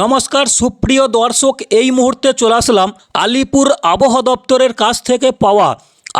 নমস্কার, সুপ্রিয় দর্শক, এই মুহূর্তে চলে আসলাম আলিপুর আবহাওয়া দপ্তরের কাছ থেকে পাওয়া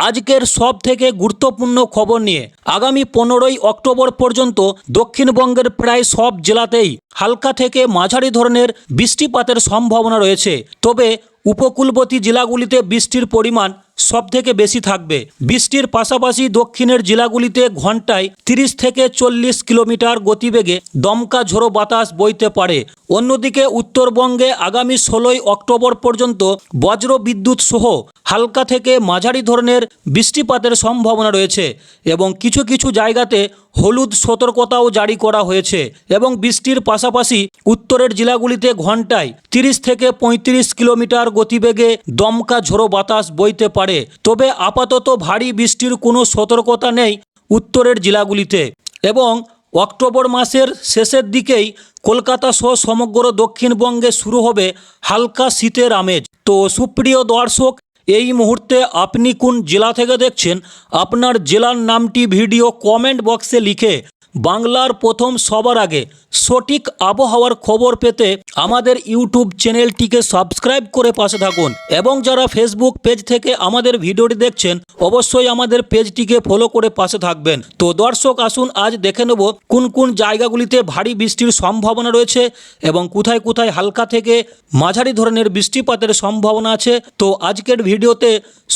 আজকের সব থেকে গুরুত্বপূর্ণ খবর নিয়ে। আগামী পনেরোই অক্টোবর পর্যন্ত দক্ষিণবঙ্গের প্রায় সব জেলাতেই হালকা থেকে মাঝারি ধরনের বৃষ্টিপাতের সম্ভাবনা রয়েছে। তবে উপকূলবর্তী জেলাগুলিতে বৃষ্টির পরিমাণ সব থেকে বেশি থাকবে। বৃষ্টির পাশাপাশি দক্ষিণের জেলাগুলিতে ঘন্টায় তিরিশ থেকে চল্লিশ কিলোমিটার গতিবেগে দমকা ঝোড়ো বাতাস বইতে পারে। অন্যদিকে উত্তরবঙ্গে আগামী ষোলোই অক্টোবর পর্যন্ত বজ্র বিদ্যুৎ সহ হালকা থেকে মাঝারি ধরনের বৃষ্টিপাতের সম্ভাবনা রয়েছে এবং কিছু কিছু জায়গাতে হলুদ সতর্কতাও জারি করা হয়েছে এবং বৃষ্টির পাশাপাশি উত্তরের জেলাগুলিতে ঘন্টায় তিরিশ থেকে পঁয়ত্রিশ কিলোমিটার গতিবেগে দমকা ঝোড়ো বাতাস বইতে পারে। তবে আপাতত ভারী বৃষ্টির কোনো সতর্কতা নেই উত্তরের জেলাগুলিতে এবং অক্টোবর মাসের শেষের দিকেই কলকাতা সহ সমগ্র দক্ষিণবঙ্গে শুরু হবে হালকা শীতের আমেজ। তো সুপ্রিয় দর্শক এই মুহূর্তে আপনি কোন জেলা থেকে দেখছেন, আপনার জেলার নামটি ভিডিও কমেন্ট বক্সে লিখে বাংলার প্রথম সবার আগে সঠিক আবহাওয়ার খবর পেতে আমাদের ইউটিউব চ্যানেলটিকে সাবস্ক্রাইব করে পাশে থাকুন এবং যারা ফেসবুক পেজ থেকে আমাদের ভিডিওটি দেখছেন, অবশ্যই আমাদের পেজটিকে ফলো করে পাশে থাকবেন। তো দর্শক, আসুন আজ দেখে নেব কোন কোন জায়গাগুলিতে ভারী বৃষ্টির সম্ভাবনা রয়েছে এবং কোথায় কোথায় হালকা থেকে মাঝারি ধরনের বৃষ্টিপাতের সম্ভাবনা আছে। তো আজকের ভিডিওতে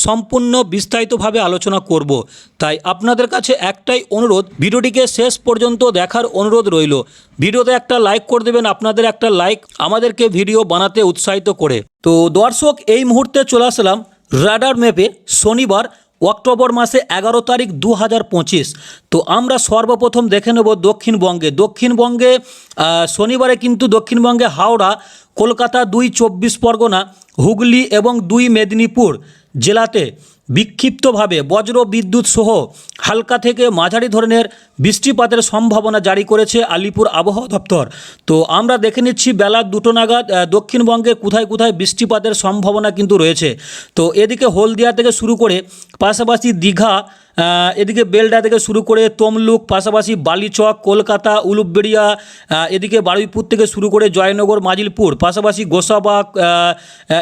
সম্পূর্ণ বিস্তারিতভাবে আলোচনা করব। তাই আপনাদের কাছে একটাই অনুরোধ, ভিডিওটিকে শেষ পর্যন্ত দেখার অনুরোধ রইল। ভিডিওতে একটা লাইক করে দেবেন, আপনাদের একটা লাইক আমাদেরকে ভিডিও বানাতে উৎসাহিত করে। তো দর্শক, এই মুহূর্তে চলে আসলাম রাডার ম্যাপে শনিবার, অক্টোবর মাসে এগারো তারিখ দু হাজার পঁচিশ। তো আমরা সর্বপ্রথম দেখে নেব দক্ষিণবঙ্গে। দক্ষিণবঙ্গে শনিবারে কিন্তু দক্ষিণবঙ্গে হাওড়া, কলকাতা দুই চব্বিশ পরগনা, হুগলি এবং দুই মেদিনীপুর জেলাতে বিক্ষিপ্তভাবে বজ্র বিদ্যুৎ সহ হালকা থেকে মাঝারি ধরনের বৃষ্টিপাতের সম্ভাবনা জারি করেছে আলিপুর আবহাওয়া দপ্তর। তো আমরা দেখে নিচ্ছি বেলা দুটো নাগাদ দক্ষিণবঙ্গে কোথায় কোথায় বৃষ্টিপাতের সম্ভাবনা কিন্তু রয়েছে। তো এদিকে হলদিয়া থেকে শুরু করে পাশাপাশি দীঘা এদিকে বেলডা থেকে শুরু করে তমলুক, পাশাপাশি বালিচক, কলকাতা, উলুবেড়িয়া এদিকে বারুইপুর থেকে শুরু করে জয়নগর, মাজিলপুর, পাশাপাশি গোসাবাগ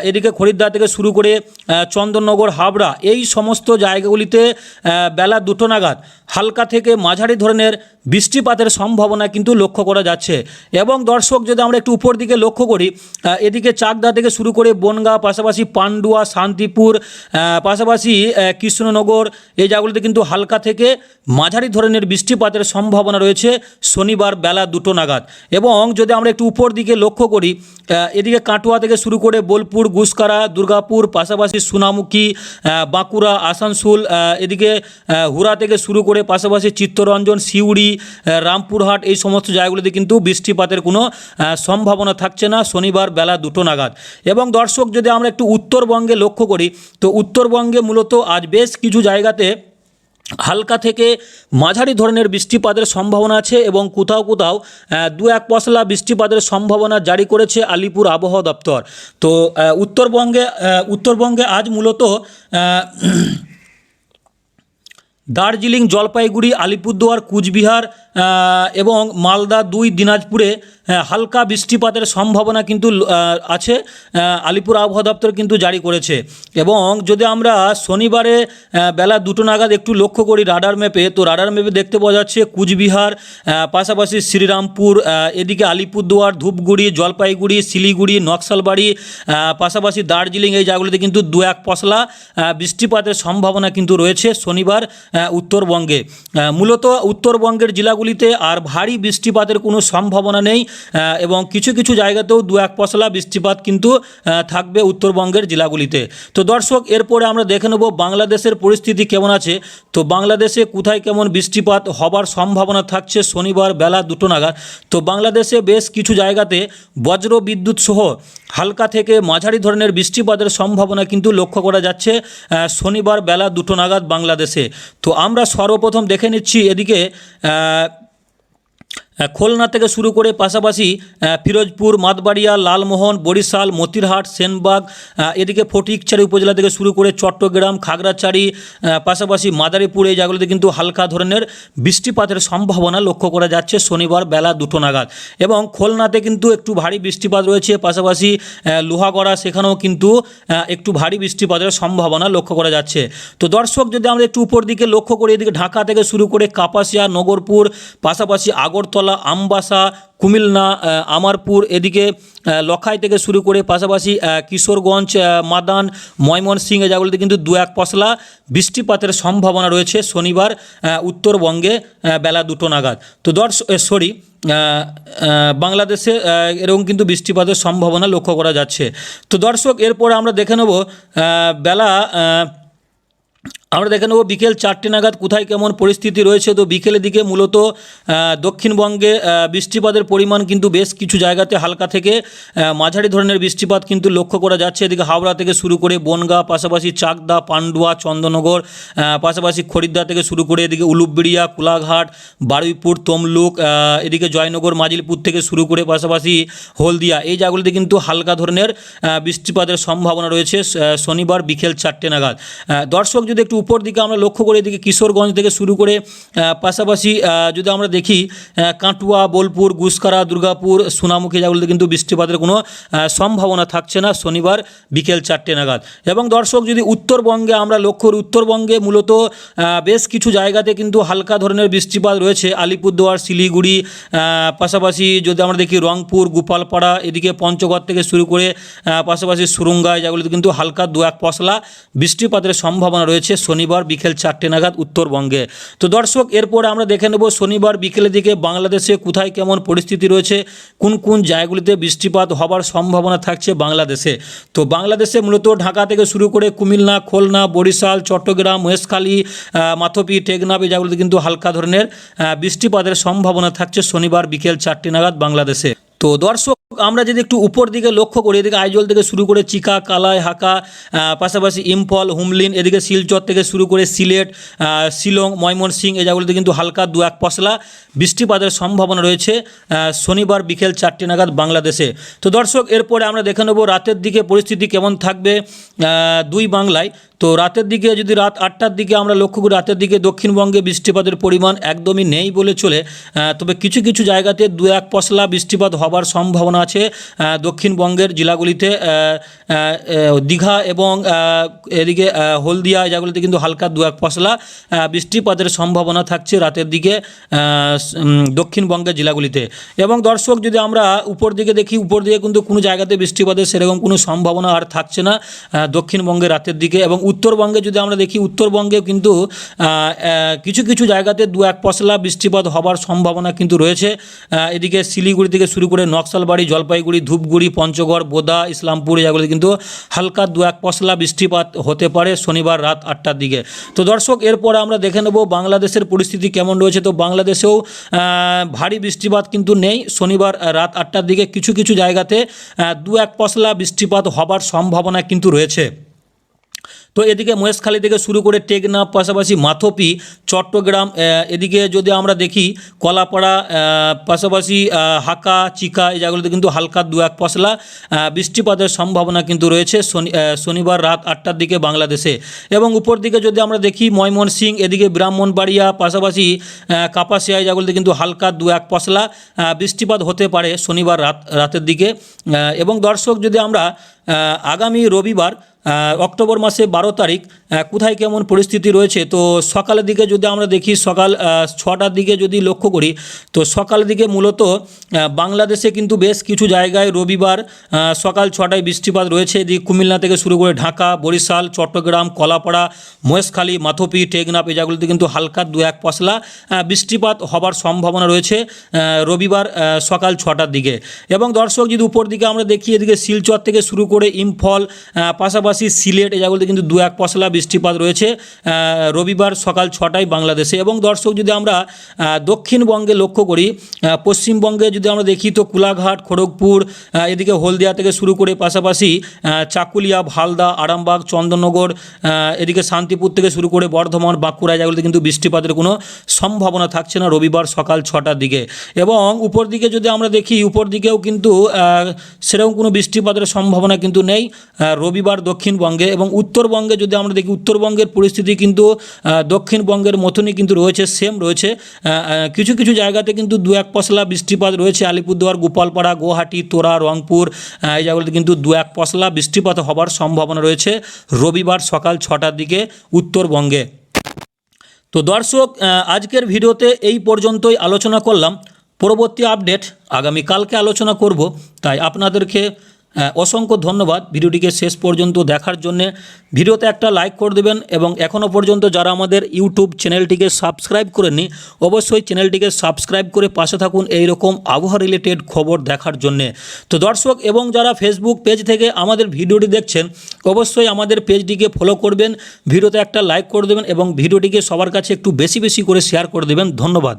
এদিকে খরিদ্দার থেকে শুরু করে চন্দননগর, হাবড়া, এই সমস্ত জায়গাগুলিতে বেলা দুটো নাগাদ, হালকা থেকে মাঝারি ধরনের বৃষ্টিপাতের সম্ভাবনা কিন্তু লক্ষ্য করা যাচ্ছে। এবং দর্শক, যদি আমরা একটু উপর দিকে লক্ষ্য করি এদিকে চাকদা থেকে শুরু করে বনগা, পাশাপাশি পান্ডুয়া, শান্তিপুর পাশাপাশি কৃষ্ণনগর, এই জায়গাগুলিতে কিন্তু হালকা থেকে মাঝারি ধরনের বৃষ্টিপাতের সম্ভাবনা রয়েছে শনিবার বেলা দুটো নাগাদ। এবং যদি আমরা একটু উপর দিকে লক্ষ্য করি এদিকে কাটোয়া থেকে শুরু করে বোলপুর, গুসকারা, দুর্গাপুর, পাশাপাশি সোনামুখী বাঁকুড়া, আসানসোল এদিকে হুরা থেকে শুরু করে পাশাপাশি চিত্তরঞ্জন সিউড়ি আহ, রামপুরহাট এই সমস্ত জায়গাগুলিতে কিন্তু বৃষ্টিপাতের কোনো সম্ভাবনা থাকছে না শনিবার বেলা দুটো নাগাদ। এবং দর্শক যদি আমরা একটু উত্তরবঙ্গে লক্ষ্য করি তো উত্তরবঙ্গে মূলত আজ বেশ কিছু জায়গাতে হালকা থেকে মাঝারি ধরনের বৃষ্টিপাতের সম্ভাবনা আছে এবং কোথাও কোথাও দু এক পশলা বৃষ্টিপাতের সম্ভাবনা জারি করেছে আলিপুর আবহাওয়া দপ্তর। তো উত্তরবঙ্গে উত্তরবঙ্গে আজ মূলত দার্জিলিং জলপাইগুড়ি আলিপুরদুয়ার কুচবিহার এবং মালদা দুই দিনাজপুরে আহ, হালকা বৃষ্টিপাতের সম্ভাবনা কিন্তু আছে আলিপুর আবহাওয়া দপ্তর কিন্তু জারি করেছে। এবং যদি আমরা শনিবারে বেলা দুটো নাগাদ একটু লক্ষ্য করি রাডার ম্যাপে তো রাডার ম্যাপে দেখতে পাওয়া যাচ্ছে কুচবিহার পাশাপাশি শ্রীরামপুর এদিকে আলিপুরদুয়ার ধূপগুড়ি জলপাইগুড়ি শিলিগুড়ি নকশালবাড়ি পাশাপাশি দার্জিলিং এই জায়গাগুলিতে কিন্তু দু এক পশলা বৃষ্টিপাতের সম্ভাবনা কিন্তু রয়েছে শনিবার উত্তরবঙ্গে। মূলত উত্তরবঙ্গের জেলাগুলিতে আর ভারী বৃষ্টিপাতের কোনো সম্ভাবনা নেই এবং কিছু কিছু জায়গাতেও দু এক পশলা বৃষ্টিপাত কিন্তু থাকবে উত্তরবঙ্গের জেলাগুলিতে। তো দর্শক, এরপরে আমরা দেখে নেব বাংলাদেশের পরিস্থিতি কেমন আছে। তো বাংলাদেশে কোথায় কেমন বৃষ্টিপাত হবার সম্ভাবনা থাকছে শনিবার বেলা দুটো নাগাদ। তো বাংলাদেশে বেশ কিছু জায়গাতে বজ্র বিদ্যুৎ সহ হালকা থেকে মাঝারি ধরনের বৃষ্টিপাতের সম্ভাবনা কিন্তু লক্ষ্য করা যাচ্ছে শনিবার বেলা দুটো নাগাদ বাংলাদেশে। তো আমরা সর্বপ্রথম দেখে নিচ্ছি এদিকে খুলনা থেকে শুরু করে পাশাপাশি ফিরোজপুর, মাতবাড়িয়া, লালমোহন, বরিশাল, মতিরহাট, সেনবাগ এদিকে ফটিকছড়ি উপজেলা থেকে শুরু করে চট্টগ্রাম, খাগড়াছড়ি পাশাপাশি মাদারীপুর, এই জায়গাগুলোতে কিন্তু হালকা ধরনের বৃষ্টিপাতের সম্ভাবনা লক্ষ্য করা যাচ্ছে শনিবার বেলা দুটো নাগাদ। এবং খুলনাতে কিন্তু একটু ভারী বৃষ্টিপাত রয়েছে, পাশাপাশি লোহাগড়া, সেখানেও কিন্তু একটু ভারী বৃষ্টিপাতের সম্ভাবনা লক্ষ্য করা যাচ্ছে। তো দর্শক, যদি আমরা একটু উপর দিকে লক্ষ্য করি, এদিকে ঢাকা থেকে শুরু করে কাপাসিয়া, নগরপুর, পাশাপাশি আগরতলা আমবাসা, কুমিল্লা আমারপুর এদিকে লখাই থেকে শুরু করে পাশাপাশি কিশোরগঞ্জ মাদান, ময়মনসিংহ জায়গাগুলিতে কিন্তু দু এক পশলা বৃষ্টিপাতের সম্ভাবনা রয়েছে শনিবার উত্তরবঙ্গে বেলা দুটো নাগাদ। তো দর্শ সরি বাংলাদেশে এরকম কিন্তু বৃষ্টিপাতের সম্ভাবনা লক্ষ্য করা যাচ্ছে। তো দর্শক, এরপরে আমরা দেখে নেব বেলা আমরা দেখে নেব বিকেল চারটে নাগাদ কোথায় কেমন পরিস্থিতি রয়েছে। তো বিকেলের দিকে মূলত দক্ষিণবঙ্গে বৃষ্টিপাতের পরিমাণ কিন্তু বেশ কিছু জায়গাতে হালকা থেকে মাঝারি ধরনের বৃষ্টিপাত কিন্তু লক্ষ্য করা যাচ্ছে। এদিকে হাওড়া থেকে শুরু করে বনগাঁ, পাশাপাশি চাকদা, পান্ডুয়া, চন্দননগর পাশাপাশি খরিদ্দা থেকে শুরু করে এদিকে উলুপবিড়িয়া কোলাঘাট, বারুইপুর, তমলুক এদিকে জয়নগর, মাজিলপুর থেকে শুরু করে পাশাপাশি হলদিয়া। এই জায়গাগুলিতে কিন্তু হালকা ধরনের বৃষ্টিপাতের সম্ভাবনা রয়েছে শনিবার বিকেল চারটে নাগাদ। দর্শক যদি একটু উপর দিকে আমরা লক্ষ্য করি এদিকে কিশোরগঞ্জ থেকে শুরু করে পাশাপাশি যদি আমরা দেখি কাটুয়া, বোলপুর গুসকারা দুর্গাপুর, সোনামুখী জায়গাগুলিতে কিন্তু বৃষ্টিপাতের কোনো সম্ভাবনা থাকছে না শনিবার বিকেল চারটে নাগাদ। এবং দর্শক, যদি উত্তরবঙ্গে আমরা লক্ষ্য করি, উত্তরবঙ্গে মূলত বেশ কিছু জায়গাতে কিন্তু হালকা ধরনের বৃষ্টিপাত রয়েছে। আলিপুরদুয়ার, শিলিগুড়ি পাশাপাশি যদি আমরা দেখি রংপুর, গোপালপাড়া, এদিকে পঞ্চগড় থেকে শুরু করে পাশাপাশি সুরঙ্গায়, যেগুলিতে কিন্তু হালকা দু এক পশলা বৃষ্টিপাতের সম্ভাবনা রয়েছে। শনিবার বিকেল চারটে নাগাদ উত্তরবঙ্গে। তো দর্শক, এরপর আমরা দেখে নেব শনিবার বিকেলের দিকে বাংলাদেশে কোথায় কেমন পরিস্থিতি রয়েছে, কোন কোন জায়গাগুলিতে বৃষ্টিপাত হবার সম্ভাবনা থাকছে বাংলাদেশে। তো বাংলাদেশে মূলত ঢাকা থেকে শুরু করে কুমিল্লা, খুলনা, বরিশাল, চট্টগ্রাম মহেশখালী মাথপি, টেকনাফ এই জায়গাগুলিতে কিন্তু হালকা ধরনের বৃষ্টিপাতের সম্ভাবনা থাকছে শনিবার বিকেল চারটে নাগাদ বাংলাদেশে। তো দর্শক আমরা যদি একটু উপর দিকে লক্ষ্য করি, এদিকে আইজল থেকে শুরু করে চিকা, কালাই, হাকা পাশাপাশি ইম্ফল, হুমলিন, এদিকে শিলচর থেকে শুরু করে সিলেট শিলং, ময়মনসিং এই জায়গাগুলিতে কিন্তু হালকা দু এক পশলা বৃষ্টিপাতের সম্ভাবনা রয়েছে শনিবার বিকেল চারটে নাগাদ বাংলাদেশে। তো দর্শক, এরপরে আমরা দেখে নেব রাতের দিকে পরিস্থিতি কেমন থাকবে দুই বাংলায়। তো রাতের দিকে যদি রাত আটটার দিকে আমরা লক্ষ্য করি, রাতের দিকে দক্ষিণবঙ্গে বৃষ্টিপাতের পরিমাণ একদমই নেই বলে চলে তবে কিছু কিছু জায়গাতে দু এক পশলা বৃষ্টিপাত হবার সম্ভাবনা আছে দক্ষিণবঙ্গের জেলাগুলিতে দীঘা এবং এদিকে হলদিয়া জায়গাগুলিতে কিন্তু হালকা দু এক পশলা বৃষ্টিপাতের সম্ভাবনা থাকছে রাতের দিকে দক্ষিণবঙ্গের জেলাগুলিতে। এবং দর্শক, যদি আমরা উপর দিকে দেখি, উপর দিকে কিন্তু কোনো জায়গাতে বৃষ্টিপাতের সেরকম কোনো সম্ভাবনা আর থাকছে না দক্ষিণবঙ্গে রাতের দিকে। এবং উত্তরবঙ্গে যদি আমরা দেখি উত্তরবঙ্গে কিন্তু কিছু কিছু জায়গাতে দু এক পশলা বৃষ্টিপাত হবার সম্ভাবনা কিন্তু রয়েছে। এদিকে শিলিগুড়ি থেকে শুরু করে নকশালবাড়ি জলপাইগুড়ি, ধূপগুড়ি, পঞ্চগড়, বোদা, ইসলামপুর এগুলি কিন্তু হালকা দু এক পশলা বৃষ্টিপাত হতে পারে শনিবার রাত আটটার দিকে। তো দর্শক, এরপরে আমরা দেখে নেব বাংলাদেশের পরিস্থিতি কেমন রয়েছে। তো বাংলাদেশেও ভারী বৃষ্টিপাত কিন্তু নেই শনিবার রাত আটটার দিকে। কিছু কিছু জায়গাতে দু এক পশলা বৃষ্টিপাত হবার সম্ভাবনা কিন্তু রয়েছে। তো এদিকে মহেশখালী থেকে শুরু করে টেকনাফ, পাশাপাশি মাথপি, চট্টগ্রাম এদিকে যদি আমরা দেখি, কলাপাড়া পাশাপাশি হাকা, চিকা, এই জায়গাগুলোতে কিন্তু হালকা দু এক পশলা বৃষ্টিপাতের সম্ভাবনা কিন্তু রয়েছে শনি শনিবার রাত আটটার দিকে বাংলাদেশে। এবং উপর দিকে যদি আমরা দেখি, ময়মনসিং, এদিকে ব্রাহ্মণবাড়িয়া, পাশাপাশি কাপাসিয়া, এই জায়গাগুলোতে কিন্তু হালকা দু এক পশলা বৃষ্টিপাত হতে পারে শনিবার রাত, রাতের দিকে এবং দর্শক যদি আমরা আগামী রবিবার অক্টোবর মাসে বারো তারিখ কোথায় কেমন পরিস্থিতি রয়েছে? তো সকালের দিকে যদি আমরা দেখি সকাল ছটার দিকে যদি লক্ষ্য করি তো সকালের দিকে মূলত বাংলাদেশে কিন্তু বেশ কিছু জায়গায় রবিবার সকাল ছটায় বৃষ্টিপাত রয়েছে। এদিকে কুমিল্লা থেকে শুরু করে ঢাকা বরিশাল চট্টগ্রাম কলাপাড়া মহেশখালী মাথপি টেকনাফ এই জায়গাগুলিতে কিন্তু হালকা দু এক পশলা বৃষ্টিপাত হবার সম্ভাবনা রয়েছে রবিবার সকাল ছটার দিকে। এবং দর্শক যদি উপর দিকে আমরা দেখি এদিকে শিলচর থেকে শুরু করে ইম্ফল আহ, পাশাপাশি সিলেট এই জায়গাগুলোতে কিন্তু দু এক পশলা বৃষ্টিপাত রয়েছে রবিবার সকাল ছটায় বাংলাদেশে। এবং দর্শক, যদি আমরা দক্ষিণবঙ্গে লক্ষ্য করি পশ্চিমবঙ্গে যদি আমরা দেখি, তো কোলাঘাট, খড়গপুর এদিকে হলদিয়া থেকে শুরু করে পাশাপাশি চাকুলিয়া, ভালদা, আরামবাগ, চন্দননগর এদিকে শান্তিপুর থেকে শুরু করে বর্ধমান, বাঁকুড়া জায়গাগুলোতে কিন্তু বৃষ্টিপাতের কোনো সম্ভাবনা থাকছে না রবিবার সকাল ছটার দিকে। এবং উপর দিকে যদি আমরা দেখি উপর দিকেও কিন্তু সেরকম কোনো বৃষ্টিপাতের সম্ভাবনা কিন্তু নেই। রবিবার রবিবার দক্ষিণবঙ্গে এবং উত্তরবঙ্গে যদি আমরা দেখি, উত্তরবঙ্গের পরিস্থিতি কিন্তু দক্ষিণবঙ্গের মতনই কিন্তু রয়েছে সেম রয়েছে। কিছু কিছু জায়গাতে কিন্তু দু এক পশলা বৃষ্টিপাত রয়েছে। আলিপুরদুয়ার, গোপালপাড়া, গুয়াহাটি, তোরা, রংপুর এই জায়গাগুলোতে কিন্তু দু এক পশলা বৃষ্টিপাত হবার সম্ভাবনা রয়েছে রবিবার সকাল ছটার দিকে উত্তরবঙ্গে। তো দর্শক আজকের ভিডিওতে এই পর্যন্তই আলোচনা করলাম। পরবর্তী আপডেট আগামীকালকে আলোচনা করব। তাই আপনাদেরকে অসংখ্য ধন্যবাদ। ভিডিওটিকে শেষ পর্যন্ত দেখার জন্যে ভিডিওতে একটা লাইক করে দেবেন এবং এখনও পর্যন্ত যারা আমাদের ইউটিউব চ্যানেলটিকে সাবস্ক্রাইব করেননি, অবশ্যই চ্যানেলটিকে সাবস্ক্রাইব করে পাশে থাকুন এই রকম আবহাওয়া রিলেটেড খবর দেখার জন্যে। তো দর্শক এবং যারা ফেসবুক পেজ থেকে আমাদের ভিডিওটি দেখছেন, অবশ্যই আমাদের পেজটিকে ফলো করবেন, ভিডিওতে একটা লাইক করে দেবেন এবং ভিডিওটিকে সবার কাছে একটু বেশি বেশি করে শেয়ার করে দেবেন। ধন্যবাদ।